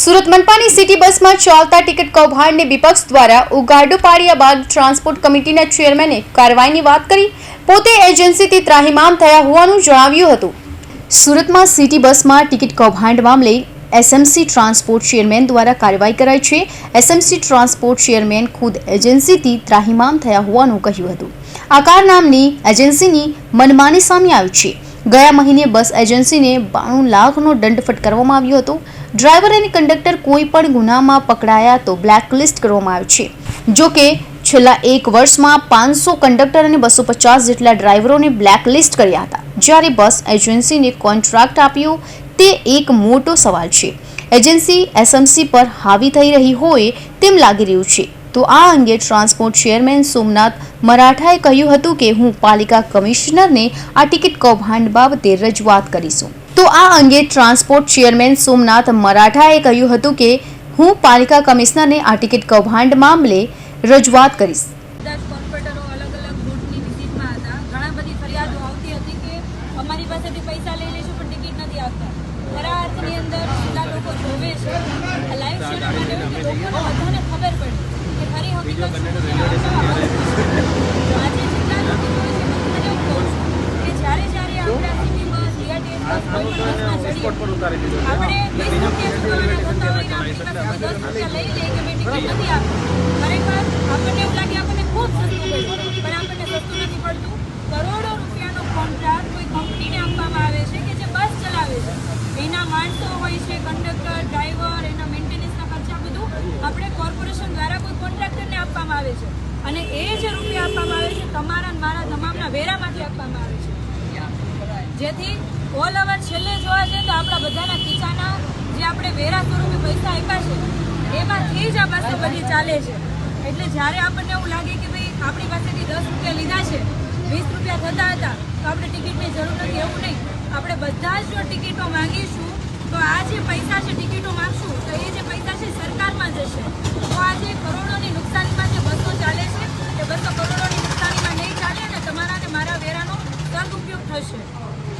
Surat મનપાની city બસમાં ચાલતા ticket કૌભાંડને વિપક્ષ દ્વારા ઉગાડો પાડ્યા બાદ ટ્રાન્સપોર્ટ કમિટીના ચેરમેને કાર્યવાહીની વાત કરી. પોતે એજન્સીથી ત્રાહિમામ થયા હોવાનું જણાવ્યું હતું. સુરતમાં સિટી બસમાં ટિકિટ કૌભાંડ મામલે એસએમસી ટ્રાન્સપોર્ટ ચેરમેન દ્વારા કાર્યવાહી કરાઈ છે. એસએમસી ટ્રાન્સપોર્ટ ચેરમેન ખુદ એજન્સીથી ત્રાહિમામ થયા હોવાનું કહ્યું હતું. આકાર નામની એજન્સીની મનમાની સામે આવી છે. ગયા મહિને બસ એજન્સીને બાણું લાખનો દંડ ફટકારવામાં આવ્યો હતો. ડ્રાઈવર અને કંડક્ટર કોઈ પણ ગુનામાં પકડાયા તો બ્લેકલિસ્ટ કરવામાં આવ્યું છે. જો કે, છેલ્લા એક વર્ષમાં પાંચસો કંડક્ટર અને બસો પચાસ જેટલા ડ્રાઈવરોને બ્લેકલિસ્ટ કર્યા હતા. જ્યારે બસ એજન્સીને કોન્ટ્રાક્ટ આપ્યો, તે એક મોટો સવાલ છે. એજન્સી એસએમસી પર હાવી થઈ રહી હોય તેમ લાગી રહ્યું છે. તો આ અંગે ટ્રાન્સપોર્ટ ચેરમેન સોમનાથ મરાઠાએ કહ્યું હતું કે હું પાલિકા કમિશનરને આ ટિકિટ કૌભાંડ બાબતે રજૂઆત કરીશું. તો આ અંગે ટ્રાન્સપોર્ટ ચેરમેન સોમનાથ મરાઠાએ કહ્યું હતું કે હું પાલિકા કમિશનરને આ ટિકિટ કૌભાંડ મામલે રજૂઆત કરીશ. પૈસા લઈ લેશું પણ ટિકિટ નથી આપતા ખરા અર્થની અંદર જેટલા લોકો જોવે છે. લાઈવ શેર માટે લોકોને બધાને ખબર પડી કે ખરી હકીકત શું છે આજે જેટલા લોકો જોવે છે બધાને એવું કહું છું કે જ્યારે જ્યારે આપણે આ સિટી બસ ડીઆરટીએસ બસ કોઈ પણ બસમાં ચડીએ આપણે વીસ રૂપિયા ચૂકવવાના થતા હોય ને આપણી પાસે દસ રૂપિયા લઈ લઈએ કે મેં ટિકિટ નથી આપી ખરેખર આપણને એવું લાગે આપણને ખૂબ સસ્તું પડ્યું પણ આપણને સસ્તું નથી પડતું કરોડો રૂપિયાનો કોન્ટ્રાક્ટ કોઈ કંપનીને આપવામાં આવે છે કે જે બસ ચલાવે છે? એના માણસો હોય છે. કંડક્ટર ડ્રાઈવર એના મેન્ટેનન્સના ખર્ચા બધું આપણે કોર્પોરેશન દ્વારા કોઈ કોન્ટ્રાક્ટરને આપવામાં આવે છે અને એ જે રૂપિયા આપવામાં આવે છે. તમારા મારા તમામના વેરામાંથી આપવામાં આવે છે. જેથી ઓલ ઓવર છેલ્લે જોવા જઈએ તો આપણા બધાના ખીચાના જે આપણે વેરા સ્વરૂપે પૈસા આપ્યા છે, એમાંથી જ આ બસો બધી ચાલે છે. એટલે જ્યારે આપણને એવું લાગે કે ભાઈ આપણી પાસેથી દસ રૂપિયા લીધા છે, વીસ રૂપિયા થતા હતા, તો આપણે ટિકિટની જરૂર નથી, એવું નહીં. આપણે બધા જ જો ટિકિટો માંગીશું, તો આ જે પૈસા છે ટિકિટો માંગશું, તો એ જે પૈસા છે સરકારમાં જશે. તો આ જે કરોડોની નુકસાનીમાં જે બસો ચાલે છે, એ બસો કરોડોની નુકસાનીમાં નહીં ચાલે અને તમારા અને મારા વેરાનો સદઉપયોગ થશે.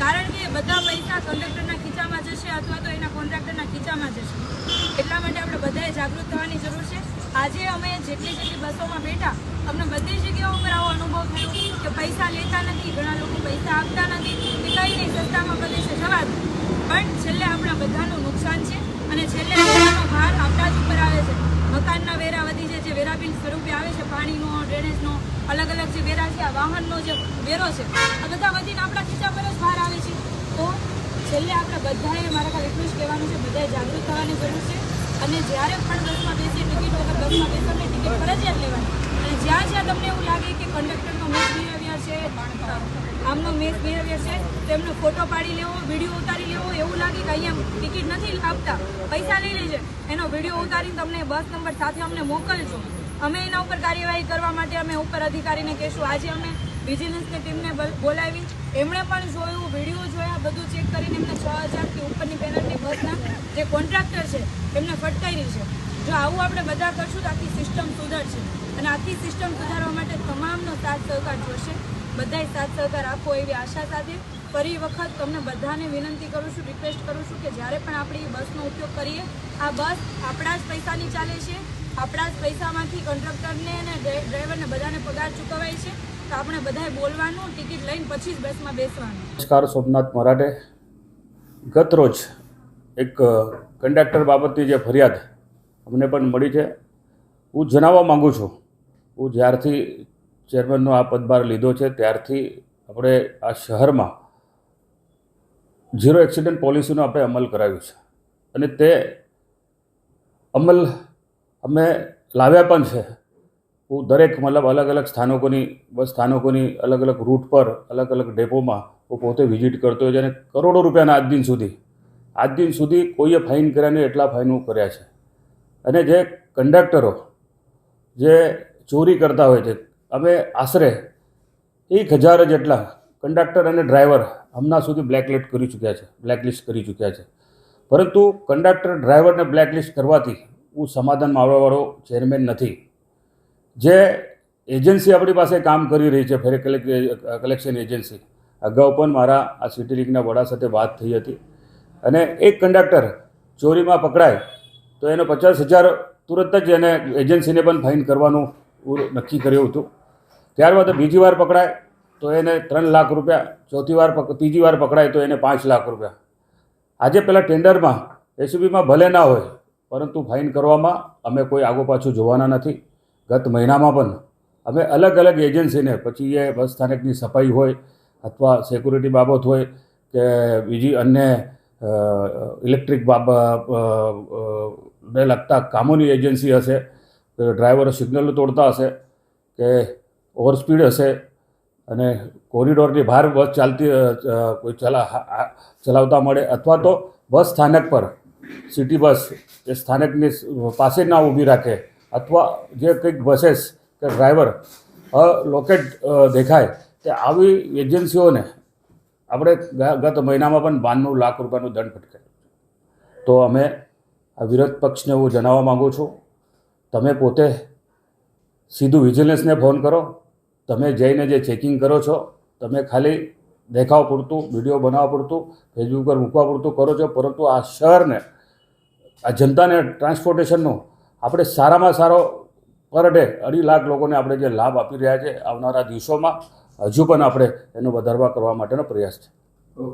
કારણ કે બધા પૈસા કંડક્ટરના ખીચામાં જશે અથવા તો એના કોન્ટ્રાક્ટરના ખીચામાં જશે. એટલા માટે આપણે બધાએ જાગૃત થવાની જરૂર છે. આજે અમે જેટલી જેટલી બસોમાં બેઠા, અમને બધી જગ્યાઓ પર આવો અનુભવ થયો કે પૈસા લેતા નથી, ઘણા લોકો પૈસા આપતા નથી, કે કંઈ નહીં, સસ્તામાં પ્રદેશે જવા દો. પણ છેલ્લે આપણા બધાનું નુકસાન છે અને છેલ્લે આપણાનો ભાર આપણા જ ઉપર આવે છે. મકાનના વેરા વધી છે જે વેરા બિલ સ્વરૂપે આવે છે, પાણીનો ડ્રેનેજનો અલગ અલગ જે વેરા છે, આ વાહનનો જે વેરો છે, આ બધા વધીને આપણા ખીચા પર જ ભાર આવે છે. તો છેલ્લે આપણે બધાએ મારા ખાલી એટલું જ કહેવાનું છે, બધાએ જાગૃત થવાની જરૂર છે. અને જ્યારે પણ બસમાં બેસીએ, ટિકિટ વગર બસમાં બેસો એટલે ટિકિટ ફરજિયાત લેવાની. અને જ્યાં જ્યાં તમને એવું લાગે કે કંડક્ટરનો મિસ બિહેવિયર છે, આમનો મિસ બિહેવિયર છે તેમનો ફોટો પાડી લેવો, વીડિયો ઉતારી લેવો, એવું લાગે કે અહીંયા ટિકિટ નથી આપતા. પૈસા લઈ લેજે. એનો વીડિયો ઉતારીને તમને બસ નંબર સાથે અમને મોકલજો. અમે એના ઉપર કાર્યવાહી કરવા માટે અમે ઉપર અધિકારીને કહેશું. આજે અમે વિજિલન્સની ટીમને બોલાવી. એમણે પણ જોયું, વીડિયો જોયા, બધું ચેક કરીને એમને છ હજારથી ઉપરની પેનલ્ટી બસના જે કોન્ટ્રાક્ટર છે, એમને ફટકારી છે. જો આવું આપણે બધા કરશું તો આખી સિસ્ટમ સુધરશે. અને આખી સિસ્ટમ સુધારવા માટે તમામનો સાથ સહકાર જોશે. બધાય સાથ સહકાર આપો એવી આશા સાથે. ફરી વખત તમને બધાને વિનંતી કરું છું રિક્વેસ્ટ કરું છું કે જ્યારે પણ આપણે બસનો ઉપયોગ કરીએ, આ બસ આપણા જ પૈસાની ચાલે છે. આપણા જ પૈસામાંથી કંડક્ટરને અને ડ્રાઈવરને બધાને પગાર ચૂકવાય છે. તો આપણે બધાએ બોલવાનું, ટિકિટ લઈને પછી જ બસમાં બેસવાનું. નમસ્કાર, સોમનાથ મરાઠે. ગત રોજ એક કંડક્ટર બાબતની જે ફરિયાદ અમને પણ મળી છે. હું જણાવવા માગું છું, હું જ્યારથી ચેરમેનનો આ પદભાર લીધો છે, ત્યારથી આપણે આ શહેરમાં ઝીરો એક્સિડન્ટ પોલિસીનો આપણે અમલ કરાવ્યું છે. અને તે અમલ અમે લાવ્યા પણ છે. હું દરેક મતલબ અલગ અલગ સ્થાનકોની, બસ સ્થાનકોની અલગ અલગ રૂટ પર, અલગ અલગ ડેપોમાં હું પોતે વિઝિટ કરતો હોય છે અને કરોડો રૂપિયાના આજ દિન સુધી, આજ દિન સુધી કોઈએ ફાઇન કર્યા નહીં એટલા ફાઇન કર્યા છે. અને જે કંડક્ટરો જે ચોરી કરતા હોય છે, અમે આશરે એક હજાર જેટલા કંડક્ટર અને ડ્રાઈવર હમણાં સુધી બ્લેકલિસ્ટ કરી ચૂક્યા છે બ્લેકલિસ્ટ કરી ચૂક્યા છે. પરંતુ કંડક્ટર ડ્રાઈવરને બ્લેકલિસ્ટ કરવાથી હું સમાધાનમાં આવવાવાળો ચેરમેન નથી. જે એજન્સી આપણી પાસે કામ કરી રહી છે, ફેરે કલેક્શન એજન્સી અગાઉ પણ મારા આ સિટી લીગના વડા સાથે વાત થઈ હતી. અને એક કંડક્ટર ચોરીમાં પકડાય, તો એનો પચાસ હજાર તુરંત જ એને એજન્સીને પણ ફાઇન કરવાનું નક્કી કર્યું હતું. ત્યારબાદ બીજી વાર પકડાય, તો એને ત્રણ લાખ રૂપિયા, ચોથી વાર ત્રીજી વાર પકડાય, તો એને પાંચ લાખ રૂપિયા. આજે પેલા ટેન્ડરમાં એસયુબીમાં ભલે ના હોય પરંતુ ફાઇન કરવામાં અમે કોઈ આગો પાછું જોવાના નથી. ગત મહિનામાં પણ અમે અલગ અલગ એજન્સીને પછી એ બસ સ્થાનકની સફાઈ હોય અથવા સિક્યુરિટી બાબત હોય કે બીજી અન્ય ઇલેક્ટ્રિક બાબ અ, અ, ને લગતા કામોની એજન્સી હશે ડ્રાઈવરો સિગ્નલ તોડતા હશે કે ઓવરસ્પીડ હશે અને કોરિડોરની બહાર બસ ચાલતી કોઈ ચલા ચલાવતા મળે અથવા તો બસ સ્થાનક પર સિટી બસ એ સ્થાનકની પાસે ના ઊભી રાખે અથવા જે કંઈક બસેસ કે ડ્રાઈવર લોકેટ દેખાય, તે આવી એજન્સીઓને આપણે ગત મહિનામાં પણ બાણું લાખ રૂપિયાનું દંડ ફટકાર્યું તો અમે આ વિરોધ પક્ષને હું જણાવવા માગું છું, તમે પોતે સીધું વિજિલન્સને ફોન કરો, તમે જઈને જે ચેકિંગ કરો છો, તમે ખાલી દેખાવ પૂરતું વીડિયો બનાવવા પૂરતું ફેસબુક પર મૂકવા પૂરતું કરો છો, પરંતુ આ શહેરને આ જનતાને ટ્રાન્સપોર્ટેશનનો આપણે સારામાં સારો પર ડે અઢી લાખ લોકોને આપણે જે લાભ આપી રહ્યા છે આવનારા દિવસોમાં, હજુ પણ આપણે એનો વધારવા કરવા માટેનો પ્રયાસ છે.